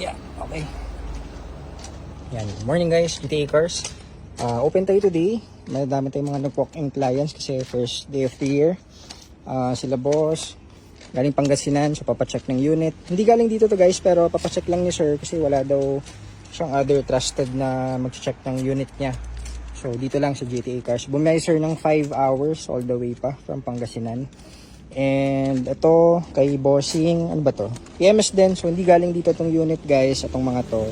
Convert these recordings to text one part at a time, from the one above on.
Okay. Yan. Morning guys, GTA Cars. Uh, open tayo today. Madami tayong mga nag-walk-in clients kasi first day of the year. Ah, sila boss, galing Pangasinan, so papacheck ng unit. Hindi galing dito to guys, pero papacheck lang ni sir kasi wala daw siyang other trusted na mag-check ng unit niya. So dito lang sa GTA Cars. Bumiyay sir ng 5 hours all the way pa from Pangasinan. And ito kay Bossing, ano ba to? PMS din, so hindi galing dito tong unit guys, itong mga to.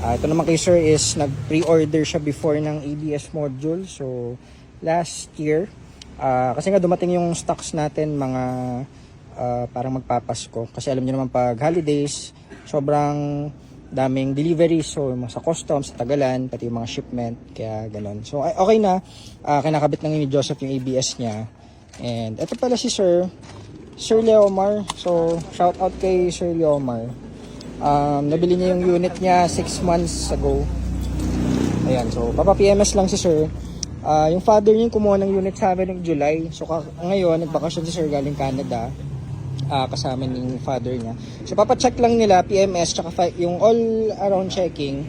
Ah, ito naman kay sir is nag-pre-order siya before ng ABS module. So last year, ah, kasi nga dumating yung stocks natin mga ah, parang magpapasko. Kasi alam niyo naman pag holidays, sobrang daming delivery so yung mga sa customs, sa tagalan, pati yung mga shipment, kaya ganon. So ay- okay na, Ah, kinakabit lang ni Joseph yung ABS niya. And ito pala si Sir, Sir Leomar. So shout out kay Sir Leomar. Um, nabili niya yung unit niya 6 months ago. Ayan, so papa PMS lang si Sir. Ah, yung father niya kumuha ng unit sa amin ng July. So ngayon, nagbakasyon si Sir galing Canada ah kasama ng father niya. So papacheck lang nila PMS tsaka yung all around checking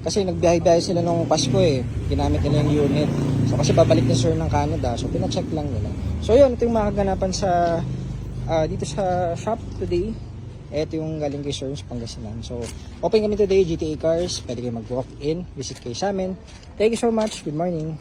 kasi nagbiyahe-biyahe sila nung Pasko eh. Ginamit nila yung unit. So kasi babalik ni sir ng Canada. So pina-check lang nila. So yun, ito yung makaganapan sa ah, dito sa shop today. Ito yung galing kay Sir Pangasinan. So, open kami today, GTA Cars. Pwede kayo mag-walk in, visit kayo sa amin. Thank you so much. Good morning.